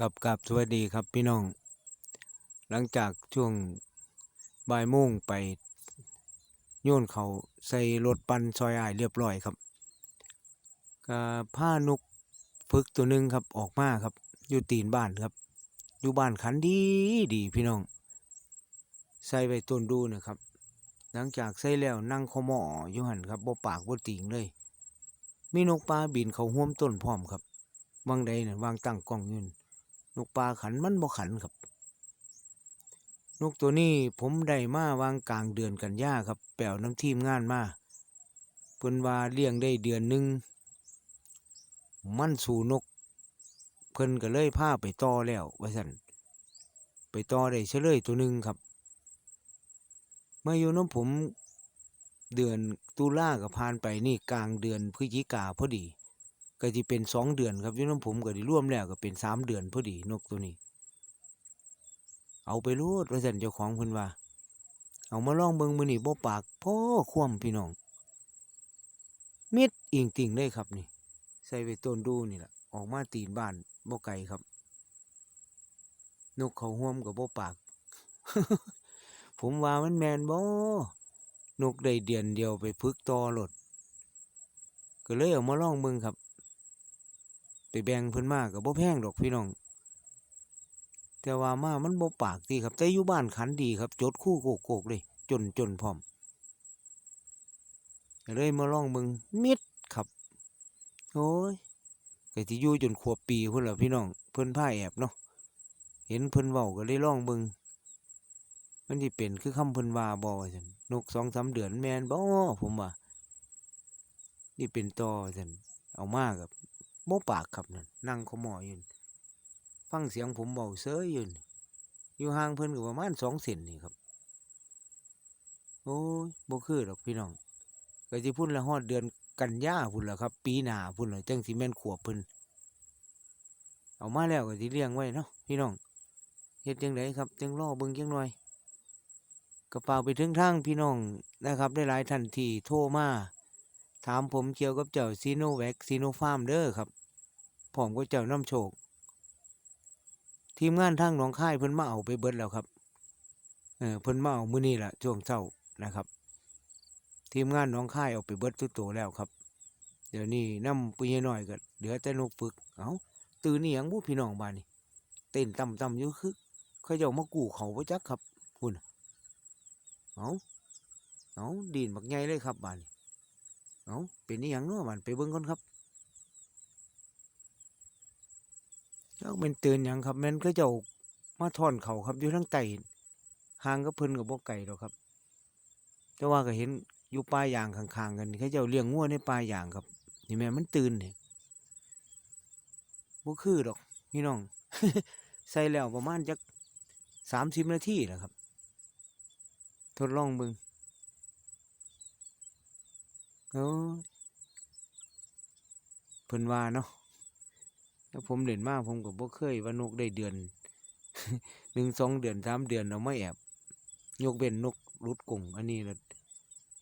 ครับกับสวัสดีครับพี่น้อง หลังจากช่วงบ่ายโมงไปโยนเขาใส่รถปันซอยอายเรียบร้อยครับก็ผ้านกฝึกตัวหนึ่งครับออกมาครับ อยู่ตีนบ้านครับ อยู่บ้านขันดีดีพี่น้อง ใส่ไปต้นดูนะครับ หลังจากใส่แล้วนั่งขอหมออยู่หันครับบ่ปากบ่ติงเลย มีนกปลาบินเขาห่วมต้นพร้อมครับวางใดเนี่ยวางตั้งกล้องยืน นกปลาขันมันบ่ขันครับ นกตัวนี้ผมได้มาวางกลางเดือนกันยาครับ แปลวน้ำทีมงานมาเพิ่นว่าเลี้ยงได้เดือนหนึ่งมันสู่นก เพิ่นก็เลยพาไปต่อแล้วว่าซั่นไปต่อได้เฉลยตัวหนึ่งครับเมื่ออยู่น้ำผมเดือนตุลาก็ผ่านไปนี่กลางเดือนพฤศจิกาพอดี ก็จะเป็นสองเดือนครับยุ่น้ำผมก็ได้ร่วมแล้วก็เป็นสามเดือนพอดีนกตัวนี้ เอาไปรูดว่าสันเจ้าของเพิ่นว่า เอามาล่องเบิงมื้อนี้บ่ปากพ่อคว่ำพี่น้องเม็ดอิงติ่งเลยครับนี่ ใส่ไปต้นดูนี่แหละออกมาตีนบ้านบ่ไกลครับ นกเขาห่วมกับบ่ปาก ผมว่ามันแมนบ่นกได้เดือนเดียวไปฝึกต่อรถก็เลยเอามาล่องเบิงครับ ไปแบ่งเพิ่นมาก็บ่แพงดอกพี่น้อง แต่ว่ามามันบ่ปากดีครับแต่อยู่บ้านขันดีครับ จดคู่โกกโกกเลย จนจนพร้อมเลยมาลองเบิงมิดครับโอ้ยก็สิอยู่จนขวบปีเพุ่นล่ะพี่น้องเพิ่นพาแอบเนาะเห็นเพิ่นเว้าก็เลยลองเบิงมันสิเป็นคือคำเพิ่นว่าบ่ว่าซั่นนกสองสามเดือนแมนบ่ผมว่านี่เป็นต่อซั่นเอามากับ โมปากครับนั่นนั่งขอหมออยู่นั่นฟังเสียงผมเบาเสยอยู่นั่นอยู่ห่างเพิ่นก็ประมาณสองเซนนี่ครับ โอ้ยบ่คือดอกพี่น้องก็สิพุ่นละฮอดเดือนกันยาพุ่นละครับ ปีหน้าพุ่นละจังสิแม่นขวบเพิ่นเอามาแล้วก็สิเลี้ยงไว้เนาะพี่น้องเฮ็ดจังไดครับจังรอเบิ่งจังหน่อยกระเป๋ากไปถึงทางพี่น้องนะครับ ได้หลายท่านที่โทรมา ถามผมเกี่ยวกับเจ้าซีโนแวคซีโนฟาร์มเด้อครับผมก็เจ้าน้ำโชค ทีมงานทางหนองค่ายเพิ่นมาเอาไปเบิดแล้วครับเออเพิ่นมาเอามื้อนี้ล่ะช่วงเช้านะครับ ทีมงานหนองค่ายเอาไปเบิดทุกตัวแล้วครับ เดี๋ยวนี้น้ำปุยน้อยก็เหลือแต่นกฝึกเอาตื่นนี่ยังบุพี่น้องบ้านนี่เต้นต่ำๆอยู่คือเขาเจ้ามากู้เขาบ่จักครับคุณเอาเอาดีนบักใหญ่เลยครับบ้านนี่ เอาเป็นนี่ยังเนาะมันไปเบิ่งก่อนครับเจ้าเป็นเตือนหยังครับแม่นก็เจ้ามาถอนเขาครับอยู่ทั้งไตห่างก็เพิ่นกับบ่ไก่ดอกครับ แต่ว่าก็เห็นอยู่ปลายางข้างๆกันเขาเจ้าเลี้ยงงัวในปลายางครับ นี่แม่มันตื่นเนี่บ่คือดอกพี่น้อง ใส่แล้วประมาณจักสามสิบนาทีแหละครับ ทดลองเบิง โอ้ยเพิ่นว่าเนาะแล้วผมเล่นมาผมก็บ่เคยว่านกได้เดือนหนึ่งสองเดือนสามเดือนเอาไมาแอบยกเว้นนกรุดกงอันนี้ละ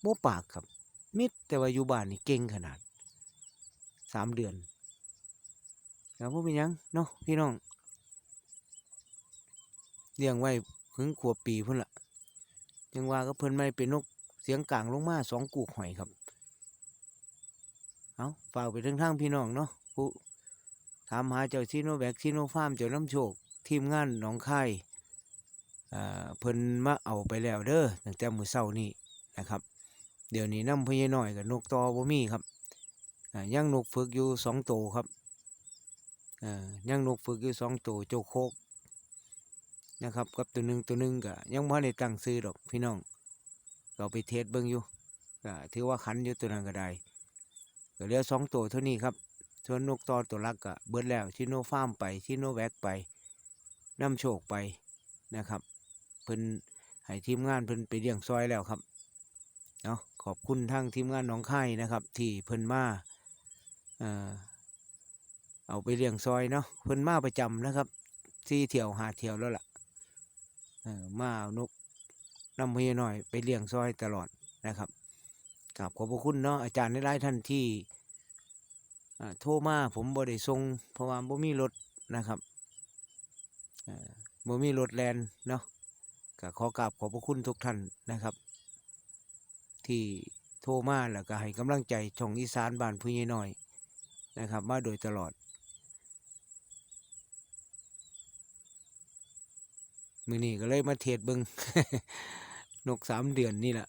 บ่ปากครับ มิดแต่ว่าอยู่บ้านนี่เก่งขนาดสามเดือนแล้วบ่เป็นยังเนาะพี่น้องเลี้ยงไว้ถึงขวบปีพุ่นละจังว่าก็เพิ่นไม่เป็นนกเสียงกลางลงมาสองกูกหอยครับ เอาฝากไปถึงทางพี่น้องเนาะผู้ถามหาเจ้าซีโนแวคซีโนฟาร์มเจ้าน้ำโชค ทีมงานหนองคายอ่เพิ่นมาเอาไปแล้วเด้อตั้งแต่มื้อเช้านี้นะครับ เดี๋ยวนี้น้ำพญาน้อยกับนกตอบ่มีครับอ่ายังนกฝึกอยู่สองตัวครับอ่ายังนกฝึกอยู่สองตัวโจโคกนะครับกับตัวหนึ่งตัวหนึ่งก็ยังบ่ได้ตั้งซื้อดอกพี่น้องเอาไปเทสเบิ่งอยู่ก็ถือว่าขันอยู่ตัวนั้นก็ได้ ก็เหลือสองตัวเท่านี้ครับส่วนนกตอตัวลักก็เบิดแล้วชิโนฟาร์มไปชิโนแวกไปน้ำโชคไปนะครับเพิ่นให้ทีมงานเพิ่นไปเลี้ยงซอยแล้วครับเนาะขอบคุณทางทีมงานน้องค่นะครับ ที่เพิ่นมาเอ่อเอาไปเลี้ยงซอยเนาะเพิ่นมาประจำนะครับที่เที่ยวหาเที่ยวแล้วล่ะเออมาเอานกนำเพยหน่อยไปเลี้ยงซอยตลอดนะครับ กราบขอบพระคุณเนาะอาจารย์ในหลายท่านที่โทรมาผมบ่ได้ส่งเพราะว่าบ่มีรถนะครับบ่มีรถแลนเนาะก็ขอกราบขอบพระคุณทุกท่านนะครับ ที่โทรมาแล้วก็ให้กำลังใจช่องอีสานบ้านผู้ใหญ่น้อยนะครับ มาโดยตลอดมือนี้ก็เลยมาเทศเบิงนกสามเดือนนี่แหละ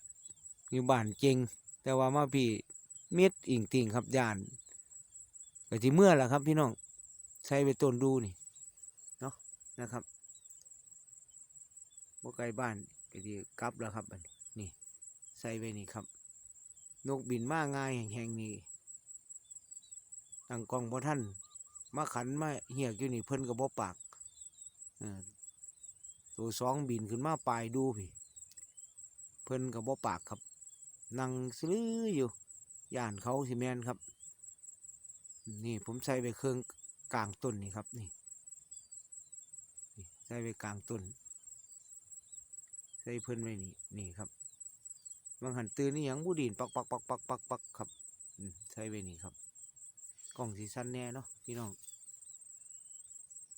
อยู่บ้านเจง แต่ว่ามาพี่เม็ดอิงติงครับยานก็ที่เมื่อล่ะครับ พี่น้องใช้ไปต้นดูนี่เนาะนะครับบ่ไกลบ้านก็ที่กลับแล้วครับบัดนี่ใส่ไปนี่ครับนกบินมาง่ายแห่งๆนี่ตั้งกล้องบ่ท่านมาขันมาเหียกอยู่นี่เพิ่นก็บ่ปากตัวสองบินขึ้นมาปลายดูพี่ เพิ่นก็บ่ปากครับ นั่งซื้ออยู่ย่านเขาสิแมนครับ นี่ผมใส่ไปเครื่องกลางต้นนี่ครับนี่ใส่ไปกลางต้นใส่เพิ่นไว้นี่นี่ครับบางหันตื่นนี่ยังบูดินปักปักปักปักปักปักครับอืมใช้ไปนี่ครับ กล้องสีสั้นแน่เนาะพี่น้อง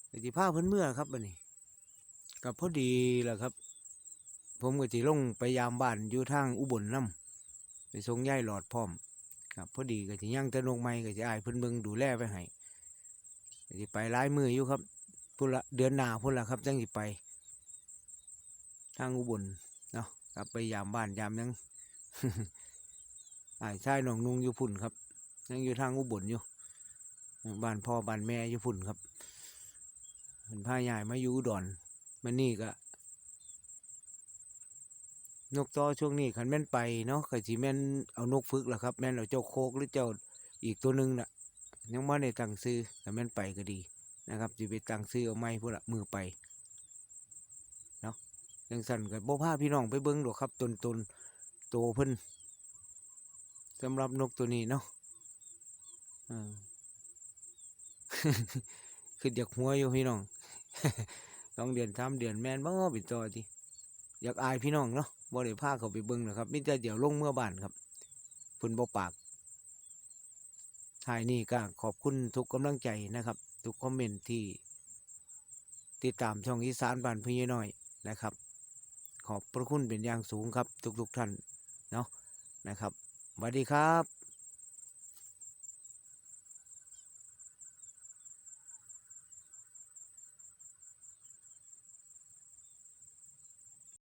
ไอ้ที่ผ้าเพิ่นเมื่อครับบันนี้กับพอดีแหละครับ ผมก็ที่ลงไปยามบ้านอยู่ทางอุบลน้ำ ไปส่งย่ายหลอดพร้อมครับพอดีก็ที่ย่างตะนกไม้ก็จะอายเพิ่นเบิ่งดูแลไปให้ก็สิไปหลายมืออยู่ครับพุ่นละเดือนหน้าพุ่นละครับจังสิไป ทางอุบลเนาะกลับไปยามบ้านยามยังอ้ายชายน้องนุงอยู่พุ่นครับ ยังอยู่ทางอุบลอยู่บ้านพ่อบ้านแม่อยู่พุ่นครับเห็นพาใหญ่มาอยู่อุดอนมันนี่ก็ นกต่อช่วงนี้ขันแม่นไปเนาะก็สิแม่นเอานกฝึกล่ะครับ แม่นเอาเจ้าโคกหรือเจ้าอีกตัวหนึ่งน่ะยังม่ได้ตั้งซื้อแต่แม่นไปก็ดีนะครับสิไปตังซื้อเอาไม้พุ่นละมือไปจังสั่นกับบ่พาพี่น้องไปเบิ้งดอกครับตนตนโตเพิ่นสำหรับนกตัวนี้เนาะอ่าคืออยากหัวอยู่พี่น้องสองเดือนสามเดือนแม่นบ่เป็นตัวทีอยากอายพี่น้องเนาะ บ่ได้พาเขาไปเบิ้งนะครับมิแต่เดี๋ยวลงเมื่อบ้านครับฝุ่นบ่ปากท้ายนี้ก็ขอบคุณทุกกำลังใจนะครับ ทุกคอมเมนต์ที่ติดตามช่องอีสานบ้านพี่น้อยนะครับ ขอบพระคุณเป็นอย่างสูงครับ ทุกๆท่านเนาะนะครับสวัสดีครับ